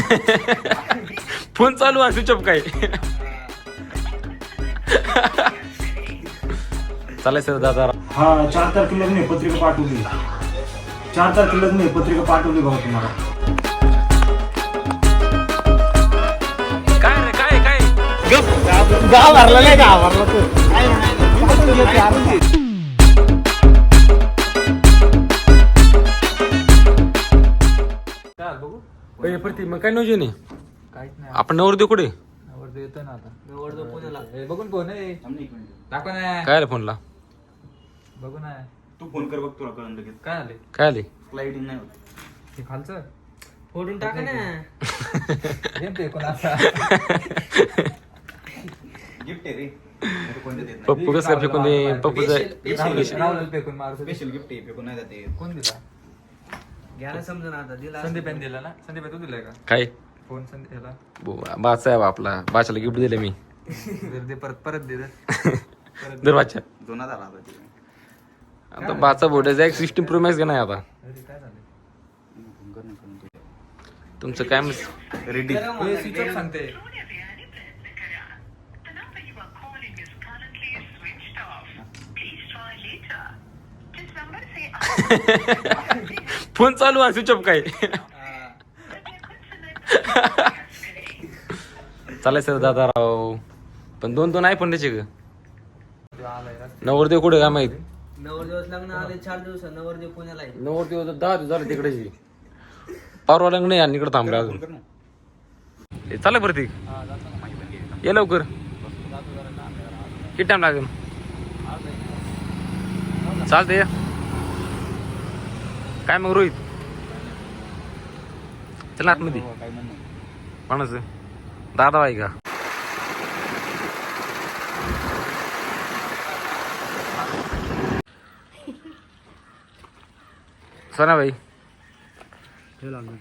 Phone चालू आहे switch off काय चालायचं दादा. हा चार तारखेला मी पत्रिका पाठवली. चार तारखेला मी पत्रिका पाठवली भाऊ तुम्हाला. काय रे काय काय? गाव भरला नाही गाव भरला पहिले प्रति मग काय नियोजन आहे? काहीच नाही. आपण नवर देऊ कुठे येतो ना आता. हे बघून फोन आहे दाखव ना. काय आलं फोनला? बघू ना. तू फोन कर बघ तुला कळून लगेच. काय आले? काय आले? फ्लाईट नाही होत. हे खालचं? फोडून टाका ना. कोण गिफ्ट आहे रे. देत पप्पू कसं काय फेकून दे? पप्पू जाय राहुल फेकून मारतो स्पेशल गिफ्ट आहे फेकून नाही जाते कोण दिला? ना आता दिला संदीप दिला ना? संदीप तू दिलाय का? काय? फोन संदीप बाचा आहे बा आपला. बाच्याला गिफ्ट दिलं मी. परत परत दे. दर जुना झाला आता ते. आता बाचा बोटायचा एक सिस्टीम प्रो मॅक्स का नाही आता. अरे काय झालं? फोन कर ना, करून दे. तुमचं काय मग रेडी हे स्विच ऑफ सांगते. फोन चालू आहे स्विच ऑफ काय चालायचं दादा राव पण दोन दोन आयफोन द्यायचे ग तो आलाय रस्त्यात. नवरदेव कुठे काय माहीत नवर दिवस लग्न आले चार दिवस नवर देव पुण्याला आहे नवरदेव तर दहा दिवस झाले तिकडेची परवा लग्न नाही आणि इकडे थांबले अजून. हे चालय प्रतीक. ये लवकर आहे. किती टाइम लागेल. चालते या काय मग रोहित? चला आतमध्ये. हो, कोणाचं? दादा बाई का? सोना भाई लागली?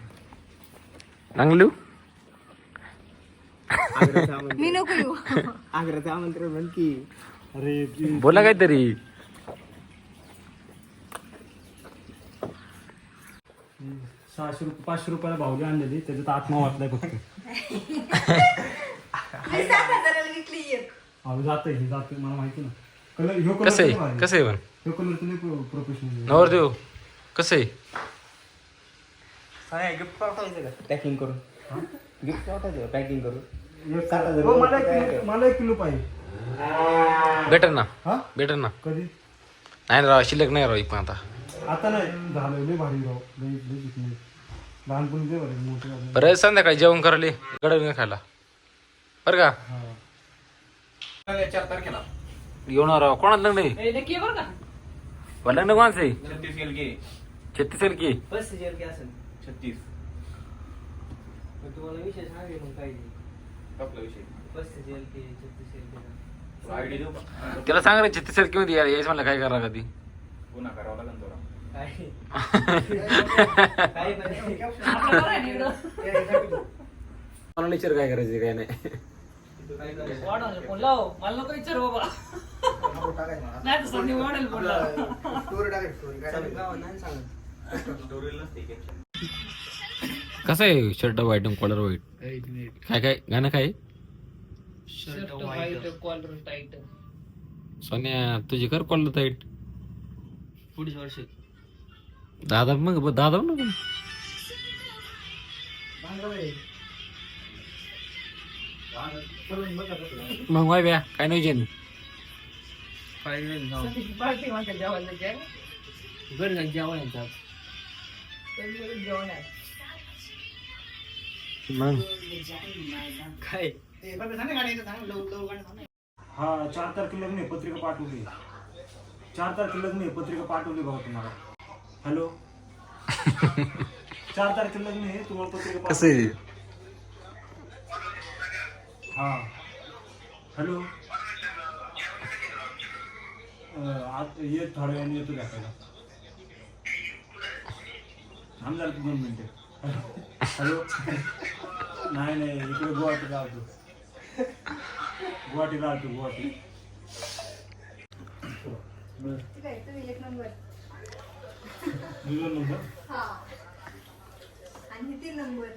मी नको येऊ. आग्राचं आमंत्रण बोला काहीतरी. सहाशे रुपये पाचशे रुपयाला भावली आणलेली त्याच्यात आत्मा वाचलाय फक्त. मी सात हजाराला विकली एक. अहो जातंय हे जातंय मला माहिती ना. कलर ह्यो कलर कसं आहे? कसं आहे पण? ह्यो कलर तुम्ही प्रोफेशनल नवरदेव कसं आहे? गिफ्ट पाठवायचं का? पॅकिंग करून. गिफ्ट पाठवायचं पॅकिंग करून. हो मला एक किलो मला एक किलो पाहिजे. भेटेल ना? हा? भेटेल ना? कधी? नाही राव शिल्लक नाही राव पण आता. आता नाही. झालं लय भारी राव. लय लय लहानपणी बरं संध्याकाळी जेवण करायला गडबड नाही खायला. बरं का? हा. चार तारखेला येऊन राव कोणाचं लग्न आहे? लग्न कोणाचं आहे? छत्तीस गेल की. छत्तीस की. बस जेल की असेल छत्तीस. तुम्हाला विषय सांगे मग काही आपला विषय. बस जेल की छत्तीस जेल की. आयडी देऊ का? त्याला सांग रे छत्तीस की मध्ये यार यायचं म्हणलं काय करा कधी पुन्हा करावं लागेल थोडा. काय काय मला विचार काय करायचं काय नाही. काय करायचं? वाढवलं. फोन लाव. मला नको विचार बाबा. नाही तर संधी वाढेल फोन लाव. चालू गावात नाही सांगत स्टोरीला नसते की. कसं आहे शर्ट व्हाईट आणि कॉलर व्हाईट काय काय? गाणं काय? Shirt white collar tight Sonya तुझी कर कॉलर टाईट पुढच्या वर्षी. दादा मग दादा ना मग वाय ब्या काय नाही जेन काय जेवण मग. काय हा चार तारखेला आहे पत्रिका पाठवली. चार तारखेला आहे पत्रिका पाठवली भाऊ तुम्हाला. हॅलो. चार तारखेला मी तुम्हाला पत्रिका कसं आहे? हा. हॅलो. अं, आत ये थोड्या वेळाने येतो भेटायला. थांब झालं दोन मिनिटं. हॅलो. नाही नाही इकडे गुवाहाटीला आलतो गुवाहाटीला आलतो गुवाहाटी. काय तुम्ही एक नंबर. नंबर? हा. आणि तीन नंबर.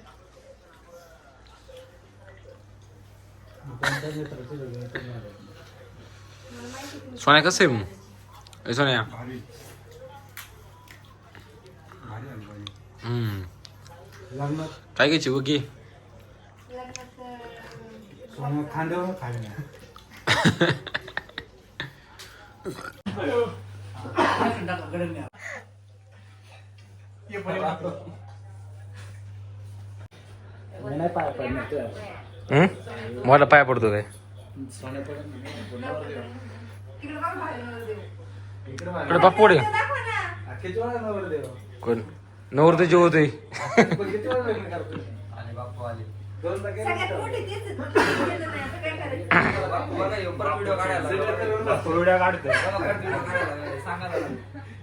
सोन्या कसं आहे मग? सोन्या. काय घ्यायची सोनं खांद्यावर हम्म? मला पाय पडतो काय इकडे बापू पुढे दाखव ना कोण? नवरते जेवतोय बाप्पा बाप्पू व्हिडिओ काढायला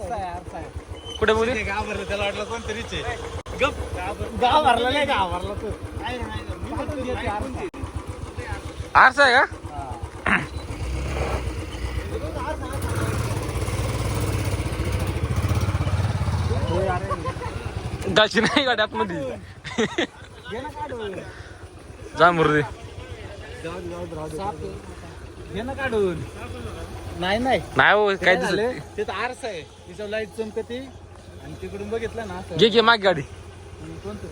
कुठे बोलू घाबरलं त्याला वाटलं कोणतरीच आहे. घाबरला नाही घाबरला तू. आरसा आहे का? गाची नाही गाडी आतमध्ये? जा मुर्दे. काढून. नाही नाही. नाही हो काय झालं. दिसत तिथं आरसा आहे. तिचं लाइट चमकते आणि तिकडून बघितलं ना असं. घे घे माग गाडी. कोणतं?